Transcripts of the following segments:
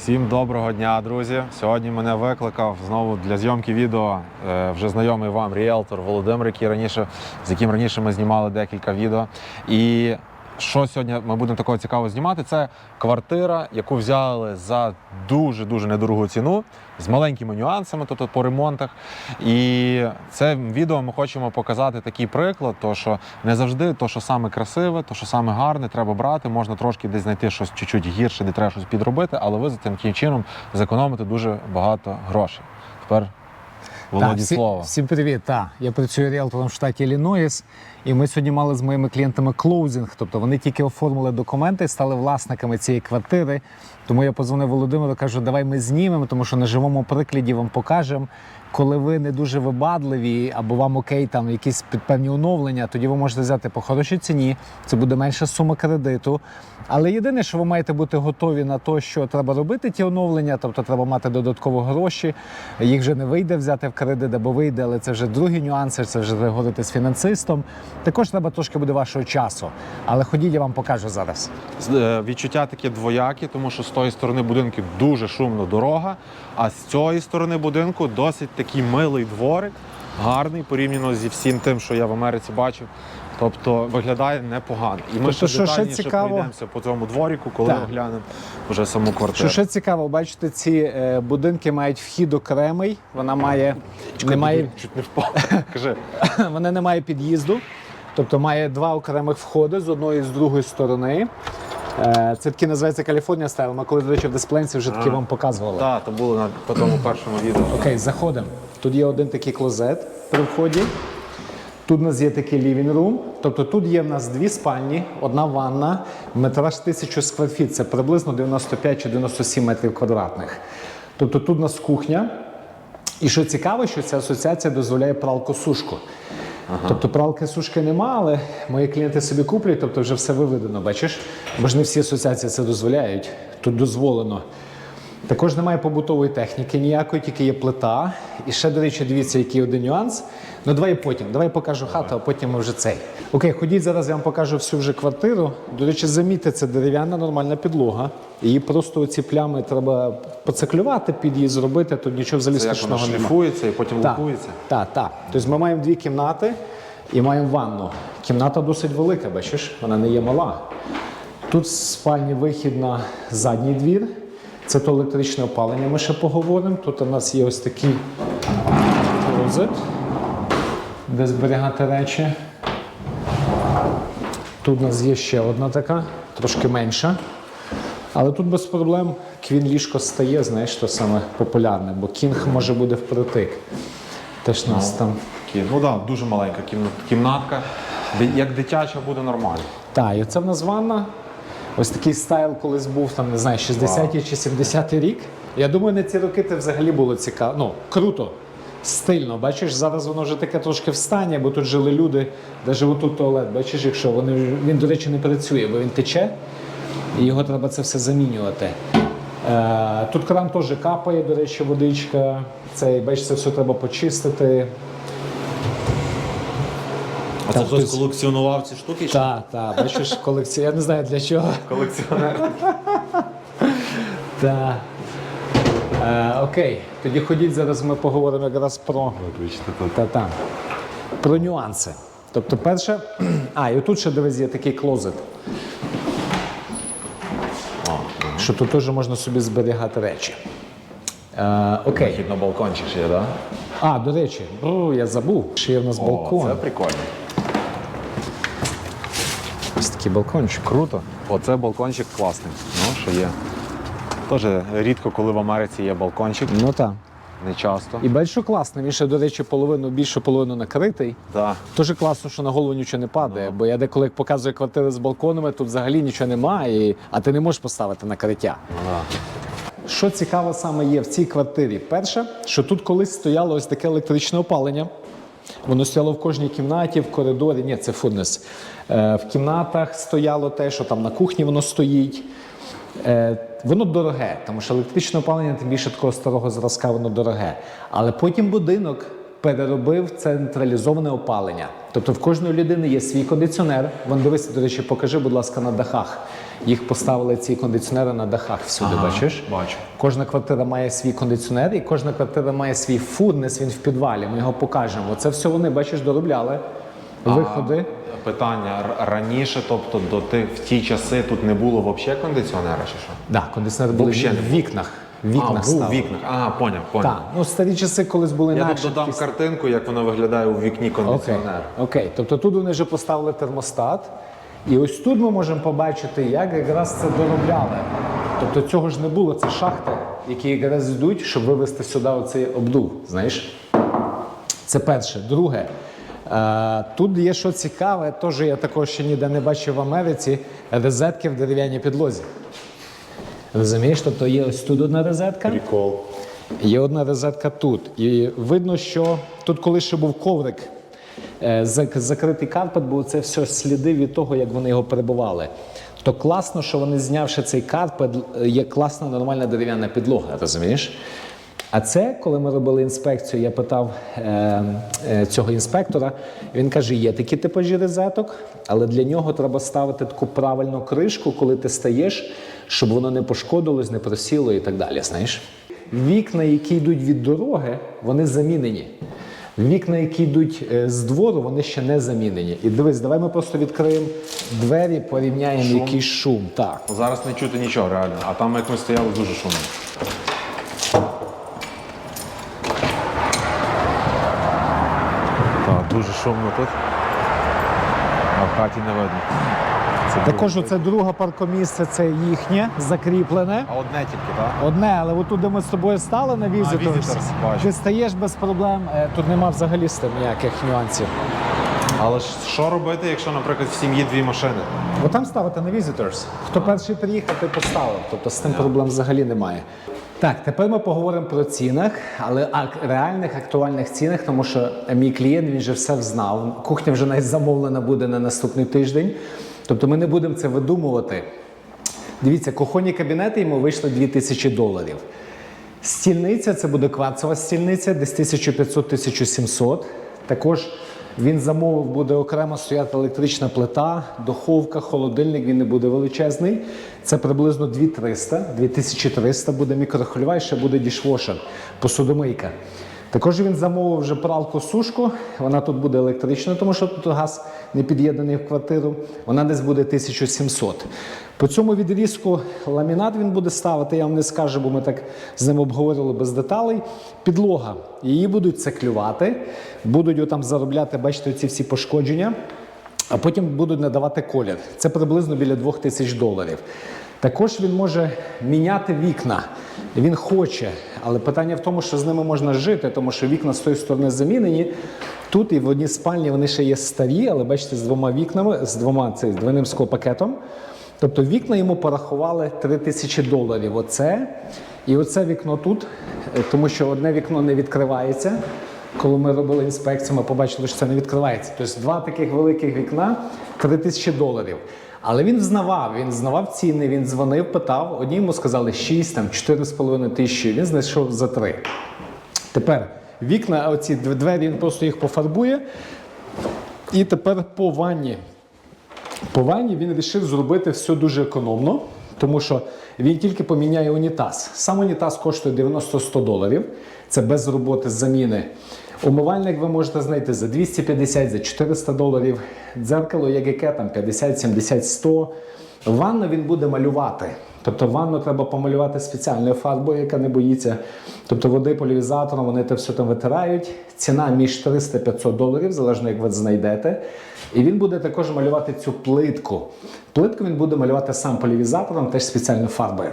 Всім доброго дня, друзі. Сьогодні мене викликав знову для зйомки відео е, вже знайомий вам ріелтор Володимир, який раніше, з яким раніше ми знімали декілька відео. І що сьогодні ми будемо такого цікавого знімати? Це квартира, яку взяли за дуже дуже недорогу ціну з маленькими нюансами, тобто по ремонтах. І це відео ми хочемо показати такий приклад, то що не завжди то, що саме красиве, то що саме гарне, треба брати. Можна трошки десь знайти щось чуть-чуть гірше, де треба щось підробити, але ви за таким чином зекономите дуже багато грошей. Тепер Володі всі- слово. Всім привіт. Так, я працюю ріелтором в штаті Іллінойс, і ми сьогодні мали з моїми клієнтами клоузинг. Тобто вони тільки оформили документи, стали власниками цієї квартири. Тому я позвонив Володимиру, кажу, давай ми знімемо, тому що на живому прикладі вам покажемо. Коли ви не дуже вибадливі, або вам окей, там якісь певні оновлення, тоді ви можете взяти по хорошій ціні. Це буде менша сума кредиту. Але єдине, що ви маєте бути готові на те, що треба робити ті оновлення, тобто треба мати додатково гроші. Їх вже не вийде взяти в кредит, або вийде, але це вже другі нюанси. Це вже треба говорити з фінансистом. Також треба трошки буде вашого часу. Але ходіть, я вам покажу зараз. Е, Відчуття такі двоякі, тому що з тої сторони будинку дуже шумно дорога, а з цієї сторони будинку досить такий милий дворик, гарний порівняно зі всім тим, що я в Америці бачив. Тобто виглядає непогано. І ми Тобто, ще що ще цікаво- пройдемося по цьому дворіку, коли Так. оглянемо вже саму квартиру. Що ще цікаво, бачите, ці е, будинки мають вхід окремий. Вона має немає, Чуть не впав. Кажи. вона не має під'їзду, тобто має два окремих входи з одної і з другої сторони. Е, Це таки називається Каліфорнія стайл. Ми коли, до речі, в дисплейнці вже таки вам показували. Так, то було на по тому першому відео. Окей, заходимо. Тут є один такий клозет при вході. Тут у нас є такий living room. Тобто тут є в нас дві спальні, одна ванна, метраж 1000 скварфіт, це приблизно 95 чи 97 метрів квадратних. Тобто тут у нас кухня. І що цікаво, що ця асоціація дозволяє пралку-сушку. Тобто пралки сушки нема, але мої клієнти собі куплять, тобто вже все виведено, бачиш? Бо ж не всі асоціації це дозволяють. Тут дозволено. Також немає побутової техніки ніякої, тільки є плита. І ще, до речі, дивіться, який один нюанс. Ну давай потім. Давай я покажу хату, а потім ми вже цей. Окей, ходіть зараз, я вам покажу всю вже квартиру. До речі, замітьте, це дерев'яна нормальна підлога. Її просто оці плями треба поцеклювати, під її зробити, тут нічого взагалі страшного немає. шліфується і потім Так, лакується. так, так. Тобто ми маємо дві кімнати і маємо ванну. Кімната досить велика, бачиш, вона не є мала. Тут спальні вихід на задній двір. Це то електричне опалення, ми ще поговоримо. Тут у нас є ось такий клозет, де зберігати речі. Тут у нас є ще одна така, трошки менша. Але тут без проблем квін ліжко стає, знаєш, то саме популярне, бо кінг може буде впритик. Теж нас там. Такі, Ну так, да, дуже маленька кімнатка. Як дитяча буде нормально. Так, і оце в нас ванна. Ось такий стайл колись був, там, не знаю, 60-ті чи 70-й рік. Я думаю, на ці роки це взагалі було цікаво. Ну, круто, стильно. Бачиш, зараз воно вже таке трошки встання, бо тут жили люди, де живуть тут туалет. Бачиш, якщо вони, він, до речі, не працює, бо він тече, і його треба це все замінювати. Е, тут кран теж капає, до речі, водичка. Цей, бачиш, це все треба почистити. А це хтось колекціонував ці штуки? Так, так, бачиш, колекція. Я не знаю для чого. Колекціонер. Так. Е, окей, тоді ходіть, зараз ми поговоримо якраз про, та, та, про нюанси. Тобто, перше, а, і тут ще дивись, є такий клозет. Що тут теж можна собі зберігати речі. Е, окей. Хід на балкончик ще є, так? А, до речі, о, я забув, що є в нас балкон. Це прикольно. Такий балкончик. Круто. Оце балкончик класний. Ну, що є. Теж рідко, коли в Америці є балкончик, Ну так. не часто. І бачиш, що класно. Він ще, до речі, половину, більше половину накритий. Так. Дуже класно, що на голову нічого не падає, бо я деколи як показую квартири з балконами, тут взагалі нічого немає, і- а ти не можеш поставити накриття. Що цікаво саме є в цій квартирі? Перше, що тут колись стояло ось таке електричне опалення. Воно стояло в кожній кімнаті, в коридорі. Ні, це фурнес. Е, в кімнатах стояло те, що там на кухні воно стоїть. Е, воно дороге, тому що електричне опалення, тим більше такого старого зразка, воно дороге. Але потім будинок переробив централізоване опалення. Тобто в кожної людини є свій кондиціонер. Вон дивися, до речі, покажи, будь ласка, на дахах. Їх поставили ці кондиціонери на дахах всюди. Ага, бачиш? бачу. Кожна квартира має свій кондиціонер, і кожна квартира має свій фурнес, він в підвалі. Ми його покажемо. Це все вони, бачиш, доробляли. Виходи. А, питання раніше, тобто до тих в ті часи тут не було взагалі кондиціонера чи що? Да, кондиціонери були Вообще в вікнах. В а, був вікнах. А, поняв, поняв. Так, ну старі часи колись були Я тут додам картинку, як воно виглядає у вікні Окей. кондиціонера. Окей. Тобто тут вони вже поставили термостат. І ось тут ми можемо побачити, як якраз це доробляли. Тобто цього ж не було, це шахти, які якраз йдуть, щоб вивести сюди оцей обдув. Знаєш? Це перше. Друге, е, тут є що цікаве, теж я такого ще ніде не бачив в Америці, розетки в дерев'яній підлозі. Розумієш? Тобто є ось тут одна розетка. Прикол. Є одна розетка тут. І видно, що тут колись ще був коврик. Е, зак- Закритий карпет, бо це все сліди від того, як вони його перебували. То класно, що вони знявши цей карпет, е, є класна нормальна дерев'яна підлога, розумієш? А це, коли ми робили інспекцію, я питав е, е, цього інспектора. Він каже: є такі типажі розеток, але для нього треба ставити таку правильну кришку, коли ти стаєш, щоб воно не пошкодилось, не просіло і так далі. Знаєш? Вікна, які йдуть від дороги, вони замінені. Вікна, які йдуть е, з двору, вони ще не замінені. І дивись, давай ми просто відкриємо двері, порівняємо який шум. Так. Зараз не чути нічого реально, а там як ми стояли дуже шумно. Так, дуже шумно тут. А в хаті не видно. Це Також друге. оце друге паркомісце, це їхнє, закріплене. А одне тільки, так? Одне, але отут, де ми з тобою стали на Visitors, ти стаєш без проблем. Е, Тут нема взагалі з тим ніяких нюансів. Але ж що робити, якщо, наприклад, в сім'ї дві машини? Бо там ставити на Visitors. Хто перший приїхав, той поставив. Тобто з тим проблем взагалі немає. Так, тепер ми поговоримо про цінах, але реальних актуальних цінах, тому що мій клієнт він вже все взнав. Кухня вже навіть замовлена буде на наступний тиждень. Тобто ми не будемо це видумувати. Дивіться, кухонні кабінети йому вийшли 2000 доларів. Стільниця це буде кварцева стільниця, десь 1500-1700. Також він замовив, буде окремо стояти електрична плита, духовка, холодильник, він не буде величезний. Це приблизно 2300, 2300 буде мікрохвильова і ще буде дішвошер, посудомийка. Також він замовив вже пралку-сушку. Вона тут буде електрична, тому що тут газ не під'єднаний в квартиру. Вона десь буде 1700. По цьому відрізку ламінат він буде ставити, я вам не скажу, бо ми так з ним обговорили без деталей. Підлога. Її будуть циклювати, будуть отам заробляти, бачите, ці всі пошкодження, а потім будуть надавати колір. Це приблизно біля 2000 доларів. Також він може міняти вікна. Він хоче, але питання в тому, що з ними можна жити, тому що вікна з тої сторони замінені. Тут і в одній спальні вони ще є старі, але бачите, з двома вікнами, з двома цей, двойним склопакетом. Тобто вікна йому порахували 3 тисячі доларів. Оце і оце вікно тут, е, тому що одне вікно не відкривається. Коли ми робили інспекцію, ми побачили, що це не відкривається. Тобто два таких великих вікна 3 тисячі доларів. Але він взнавав, він знавав ціни, він дзвонив, питав. Одні йому сказали 6, там 4,5 тисячі. Він знайшов за 3. Тепер вікна, оці дв- двері, він просто їх пофарбує. І тепер по ванні. По ванні він вирішив зробити все дуже економно, тому що він тільки поміняє унітаз. Сам унітаз коштує 90-100 доларів. Це без роботи заміни. Умивальник ви можете знайти за 250, за 400 доларів. Дзеркало, як яке там 50, 70, 100. Ванну він буде малювати. Тобто ванну треба помалювати спеціальною фарбою, яка не боїться. Тобто води поляризатором, вони те все там витирають. Ціна між 300-500 доларів, залежно як ви знайдете. І він буде також малювати цю плитку. Плитку він буде малювати сам поляризатором, теж спеціальною фарбою.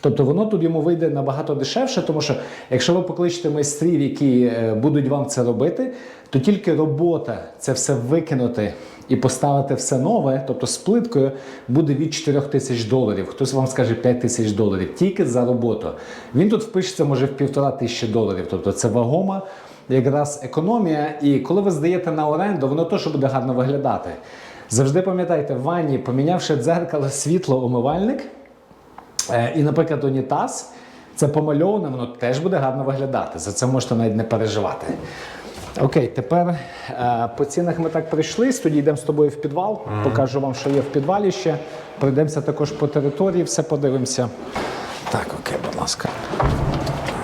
Тобто воно тут йому вийде набагато дешевше, тому що якщо ви покличете майстрів, які е, будуть вам це робити, то тільки робота це все викинути і поставити все нове, тобто з плиткою, буде від 4 тисяч доларів. Хтось вам скаже 5 тисяч доларів тільки за роботу. Він тут впишеться може в півтора тисячі доларів. Тобто це вагома якраз економія. І коли ви здаєте на оренду, воно теж буде гарно виглядати. Завжди пам'ятайте, в ванні, помінявши дзеркало, світло, умивальник. Е, І, наприклад, унітаз, це помальоване, воно теж буде гарно виглядати. За це можете навіть не переживати. Окей, тепер е, по цінах ми так прийшли. Тоді йдемо з тобою в підвал. Покажу вам, що є в підвалі ще. Пройдемося також по території, все подивимося. Так, окей, будь ласка.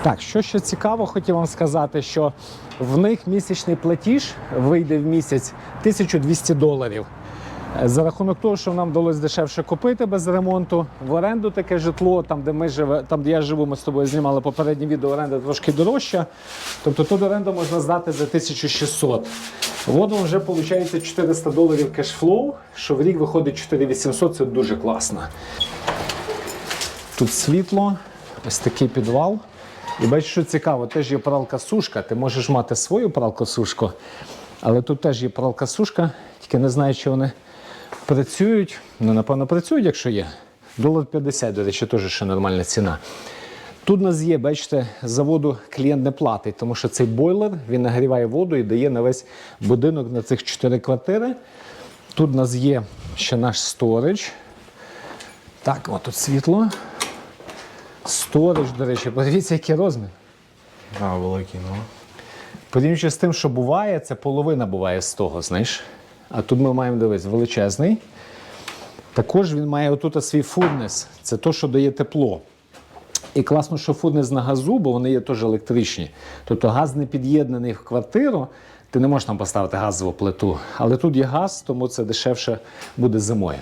Так, що ще цікаво, хотів вам сказати, що в них місячний платіж вийде в місяць 1200 доларів. За рахунок того, що нам вдалося дешевше купити без ремонту, в оренду таке житло, там де ми живе, там де я живу, ми з тобою знімали попереднє відео, оренда трошки дорожча. Тобто тут оренду можна здати за 1600. Воно вже виходить 400 доларів кешфлоу, що в рік виходить 4800, це дуже класно. Тут світло, ось такий підвал. І бачиш, що цікаво, теж є пралка-сушка. Ти можеш мати свою пралку-сушку, але тут теж є пралка-сушка, тільки не знаю, чи вони працюють. Ну, напевно, працюють, якщо є. Долар 50, до речі, теж ще нормальна ціна. Тут у нас є, бачите, за воду клієнт не платить, тому що цей бойлер він нагріває воду і дає на весь будинок на цих 4 квартири. Тут у нас є ще наш сторич. Так, от тут світло. Сторож, до речі, подивіться, який розмір. А, великий, ну. Порівнюючи з тим, що буває, це половина буває з того, знаєш. А тут ми маємо дивись, величезний. Також він має отут свій фурнес. Це то, що дає тепло. І класно, що фурнес на газу, бо вони є теж електричні. Тобто газ не під'єднаний в квартиру, ти не можеш там поставити газову плиту. Але тут є газ, тому це дешевше буде зимою.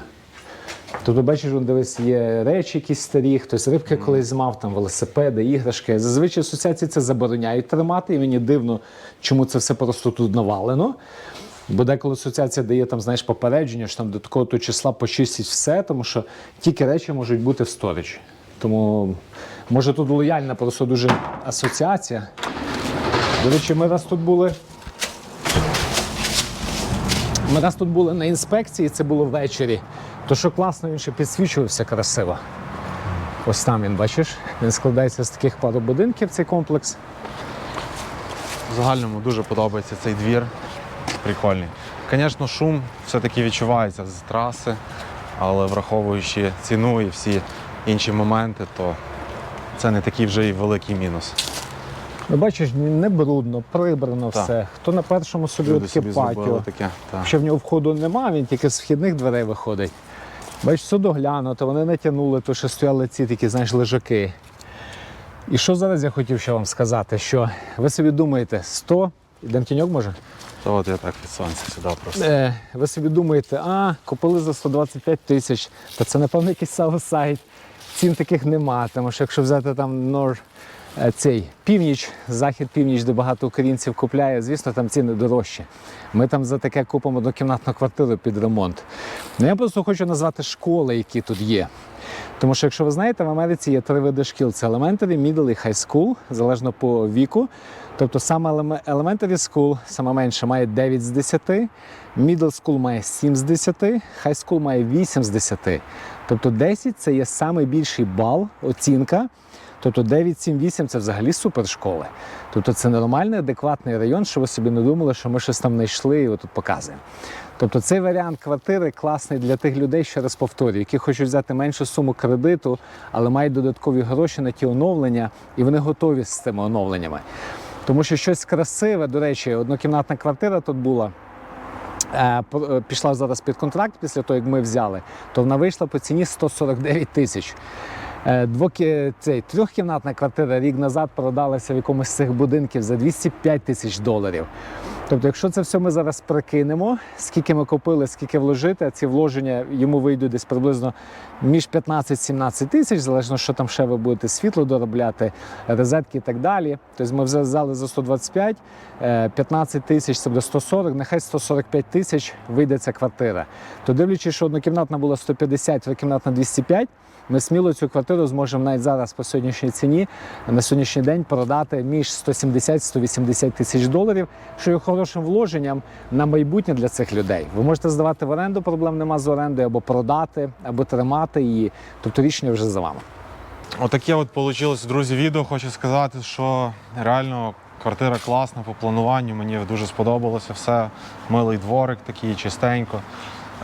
Тобто, бачиш, дивись, є речі якісь старі, хтось рибки колись мав, там велосипеди, іграшки. Зазвичай асоціації це забороняють тримати, і мені дивно, чому це все просто тут навалено. Бо деколи асоціація дає там, знаєш, попередження, що там до такого то числа почистять все, тому що тільки речі можуть бути в сторічі. Тому може тут лояльна просто дуже асоціація. До речі, ми раз тут були. Ми раз тут були на інспекції, це було ввечері. То що класно, він ще підсвічувався красиво. Ось там він, бачиш, він складається з таких пару будинків, цей комплекс. В загальному дуже подобається цей двір. Прикольний. Звісно, шум все-таки відчувається з траси, але враховуючи ціну і всі інші моменти, то це не такий вже і великий мінус. Ну, бачиш, не брудно, прибрано Так. все. Хто на першому собі Люди таке патіо. таке. Так. Ще в нього входу нема, він тільки з вхідних дверей виходить. Бачиш, все доглянуто, вони натягнули, то що стояли ці такі, знаєш, лежаки. І що зараз я хотів ще вам сказати, що ви собі думаєте, 100, ідемо тіньок може? То от я так від сонця сюди просто. Е, ви собі думаєте, а, купили за 125 тисяч, та це, напевно, якийсь сайт. Цін таких нема, тому що якщо взяти там Нор, е, цей північ, захід північ, де багато українців купляє, звісно, там ціни дорожчі. Ми там за таке купимо однокімнатну квартиру під ремонт. Ну, я просто хочу назвати школи, які тут є. Тому що, якщо ви знаєте, в Америці є три види шкіл: це elementary, middle і high school, залежно по віку. Тобто саме elementary school, саме менше, має 9 з 10, middle school має 7 з 10, high school має 8 з 10. Тобто 10 це є найбільший бал, оцінка. Тобто 9, 7, 8 це взагалі супершколи. Тобто це нормальний, адекватний район, що ви собі не думали, що ми щось там знайшли і отут показуємо. Тобто цей варіант квартири класний для тих людей, ще раз повторюю, які хочуть взяти меншу суму кредиту, але мають додаткові гроші на ті оновлення, і вони готові з цими оновленнями. Тому що щось красиве, до речі, однокімнатна квартира тут була. е, е, Пішла зараз під контракт після того, як ми взяли, то вона вийшла по ціні 149 тисяч. Е, Двокі, цей, трьохкімнатна квартира рік назад продалася в якомусь з цих будинків за 205 тисяч доларів. Тобто, якщо це все ми зараз прикинемо, скільки ми купили, скільки вложити, а ці вложення йому вийдуть десь приблизно між 15-17 тисяч, залежно, що там ще ви будете світло доробляти, розетки і так далі. Тобто ми взяли за 125, е, 15 тисяч це буде 140, нехай 145 тисяч вийде ця квартира. То дивлячись, що однокімнатна була 150, трикімнатна 205, ми сміло цю квартиру зможемо навіть зараз по сьогоднішній ціні на сьогоднішній день продати між 170-180 тисяч доларів, що є хорошим вложенням на майбутнє для цих людей. Ви можете здавати в оренду, проблем нема з орендою, або продати, або тримати її. Тобто рішення вже за вами. Отаке от вийшло, друзі, відео. Хочу сказати, що реально квартира класна по плануванню. Мені дуже сподобалося все. Милий дворик такий, чистенько.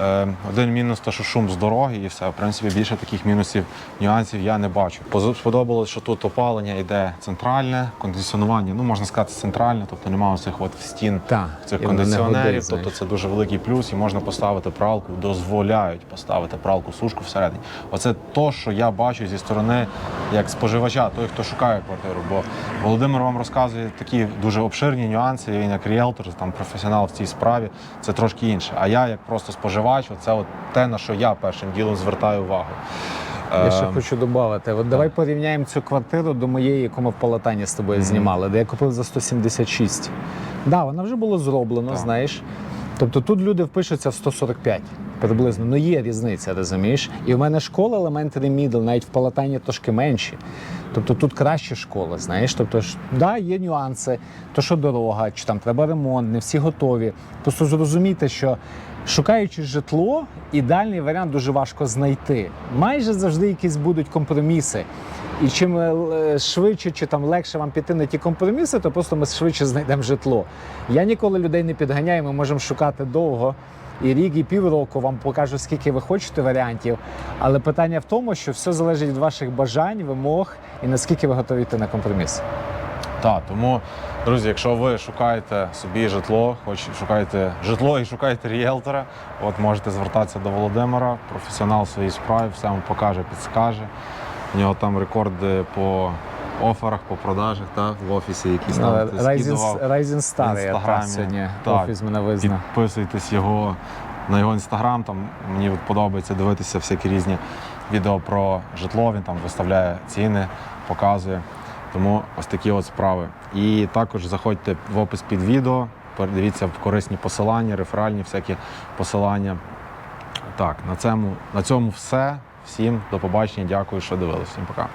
Е, один мінус то, що шум з дороги і все. В принципі, більше таких мінусів, нюансів я не бачу. Сподобалось, що тут опалення йде центральне, кондиціонування, ну можна сказати, центральне, тобто немає цих от стін Так, цих кондиціонерів. тобто це дуже великий плюс, і можна поставити пралку, дозволяють поставити пралку сушку всередині. Оце то, що я бачу зі сторони як споживача, той, хто шукає квартиру. Бо Володимир вам розказує такі дуже обширні нюанси. Він як ріелтор, там професіонал в цій справі, це трошки інше. А я як просто споживач, це от те, на що я першим ділом звертаю увагу. Я ще Ем, хочу додати. От давай порівняємо цю квартиру до моєї, яку ми в Палатані з тобою знімали, де я купив за 176. Так, да, вона вже було зроблено, Так. знаєш. Тобто тут люди впишуться в 145 приблизно. Ну є різниця, розумієш? І в мене школа Elementary Middle, навіть в Палатані трошки менші. Тобто тут кращі школи, знаєш. Тобто, да, є нюанси, то що дорога, чи там треба ремонт, не всі готові. Просто зрозумійте, що шукаючи житло, ідеальний варіант дуже важко знайти. Майже завжди якісь будуть компроміси. І чим е, швидше чи там легше вам піти на ті компроміси, то просто ми швидше знайдемо житло. Я ніколи людей не підганяю, ми можемо шукати довго. І рік, і півроку вам покажу, скільки ви хочете варіантів. Але питання в тому, що все залежить від ваших бажань, вимог і наскільки ви готові йти на компроміс. Так, тому, друзі, якщо ви шукаєте собі житло, хоч шукаєте житло і шукаєте ріелтора, от можете звертатися до Володимира, професіонал своїй справі, все вам покаже, підскаже. У нього там рекорди по оферах, по продажах, та, в офісі якісь там та Інстаграмі. сьогодні Так. офіс мене визнав. Підписуйтесь його на його інстаграм. Там мені от подобається дивитися всякі різні відео про житло. Він там виставляє ціни, показує. Тому ось такі от справи. І також заходьте в опис під відео, передивіться корисні посилання, реферальні всякі посилання. Так, на цьому, на цьому все. Всім до побачення. Дякую, що дивилися. Всім пока.